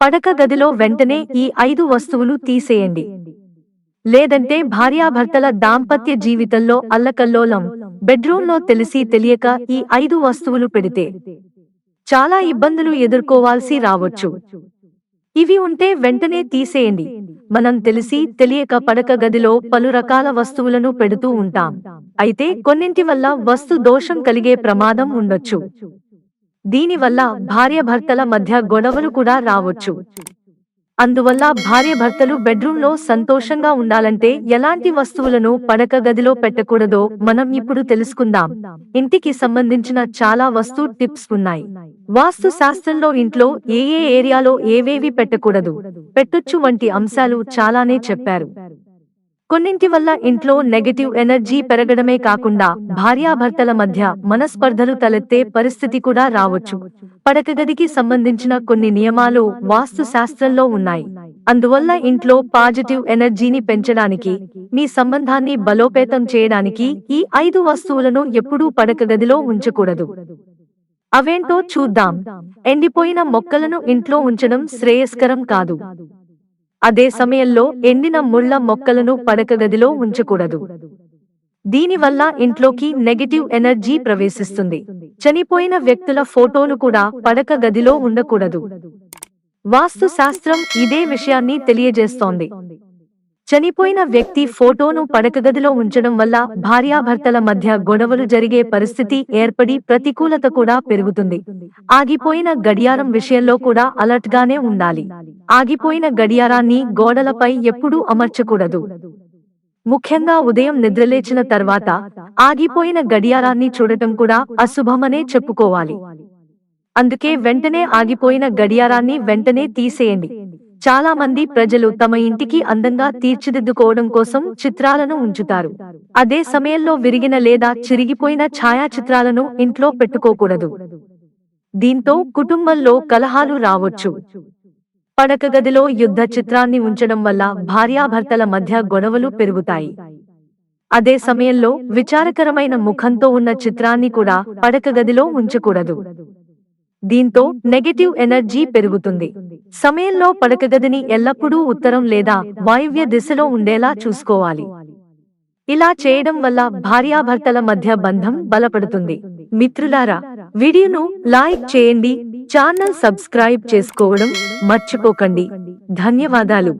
పడక గదిలో వెంటనే ఈ ఐదు వస్తువులు తీసేయండి. లేదంటే భార్యాభర్తల దాంపత్య జీవితంలో అల్లకల్లోలం బెడ్రూంలో తెలిసి తెలియక ఈ ఐదు వస్తువులు పెడితే చాలా ఇబ్బందులు ఎదుర్కోవాల్సి రావచ్చు. ఇవి ఉంటే వెంటనే తీసేయండి. మనం తెలిసి తెలియక పడక గదిలో పలు రకాల వస్తువులను పెడుతూ ఉంటాం. అయితే కొన్నింటి వల్ల వస్తు దోషం కలిగే ప్రమాదం ఉండొచ్చు. దీనివల్ల భార్యాభర్తల మధ్య గొడవలు కూడా రావచ్చు. అందువల్ల భార్యాభర్తలు బెడ్రూంలో సంతోషంగా ఉండాలంటే ఎలాంటి వస్తువులను పడక గదిలో పెట్టకూడదో మనం ఇప్పుడు తెలుసుకుందాం. ఇంటికి సంబంధించిన చాలా వస్తు టిప్స్ ఉన్నాయి. వాస్తు శాస్త్రంలో ఇంట్లో ఏ ఏ ఏరియాలో ఏవేవి పెట్టకూడదు? పెట్టొచ్చు వంటి అంశాలు చాలానే చెప్పారు. కొన్నింటి వల్ల ఇంట్లో నెగటివ్ ఎనర్జీ పెరగడమే కాకుండా భార్యాభర్తల మధ్య మనస్పర్ధలు తలెత్తే పరిస్థితి కూడా రావచ్చు. పడకగదికి సంబంధించిన కొన్ని నియమాలు వాస్తు శాస్త్రంలో ఉన్నాయి. అందువల్ల ఇంట్లో పాజిటివ్ ఎనర్జీని పెంచడానికి మీ సంబంధాన్ని బలోపేతం చేయడానికి ఈ ఐదు వస్తువులను ఎప్పుడూ పడకగదిలో ఉంచకూడదు. అవేంటో చూద్దాం. ఎండిపోయిన మొక్కలను ఇంట్లో ఉంచడం శ్రేయస్కరం కాదు. అదే సమయంలో ఎండిన ముళ్ళ మొక్కలను పడక గదిలో ఉంచకూడదు. దీనివల్ల ఇంట్లోకి నెగటివ్ ఎనర్జీ ప్రవేశిస్తుంది. చనిపోయిన వ్యక్తుల ఫోటోలు కూడా పడక గదిలో ఉండకూడదు. వాస్తు శాస్త్రం ఇదే విషయాన్ని తెలియజేస్తోంది. చనిపోయిన వ్యక్తి ఫోటోను పడకగదిలో ఉంచడం వల్ల భార్యాభర్తల మధ్య గొడవలు జరిగే పరిస్థితి ఏర్పడి ప్రతికూలత కూడా పెరుగుతుంది. ఆగిపోయిన గడియారం విషయంలో కూడా అలర్ట్ గానే ఉండాలి. ఆగిపోయిన గడియారాన్ని గోడలపై ఎప్పుడూ అమర్చకూడదు. ముఖ్యంగా ఉదయం నిద్రలేచిన తర్వాత ఆగిపోయిన గడియారాన్ని చూడటం కూడా అశుభమనే చెప్పుకోవాలి. అందుకే వెంటనే ఆగిపోయిన గడియారాన్ని వెంటనే తీసేయండి. చాలా మంది ప్రజలు తమ ఇంటికి అందంగా తీర్చిదిద్దుకోవడం కోసం చిత్రాలను ఉంచుతారు. అదే సమయంలో విరిగిన లేదా చిరిగిపోయిన ఛాయాచిత్రాలను ఇంట్లో పెట్టుకోకూడదు. దీంతో కుటుంబంలో కలహాలు రావచ్చు. పడక గదిలో యుద్ధ చిత్రాన్ని ఉంచడం వల్ల భార్యాభర్తల మధ్య గొడవలు పెరుగుతాయి. అదే సమయంలో విచారకరమైన ముఖంతో ఉన్న చిత్రాన్ని కూడా పడక గదిలో ఉంచకూడదు. దీంతో నెగటివ్ ఎనర్జీ పెరుగుతుంది. సమయంలో పడకగదిని ఎల్లప్పుడూ ఉత్తరం లేదా వాయువ్య దిశలో ఉండేలా చూసుకోవాలి. ఇలా చేయడం వల్ల భార్యాభర్తల మధ్య బంధం బలపడుతుంది. మిత్రులారా వీడియోను లైక్ చేయండి ఛానల్ సబ్స్క్రైబ్ చేసుకోవడం మర్చిపోకండి. ధన్యవాదాలు.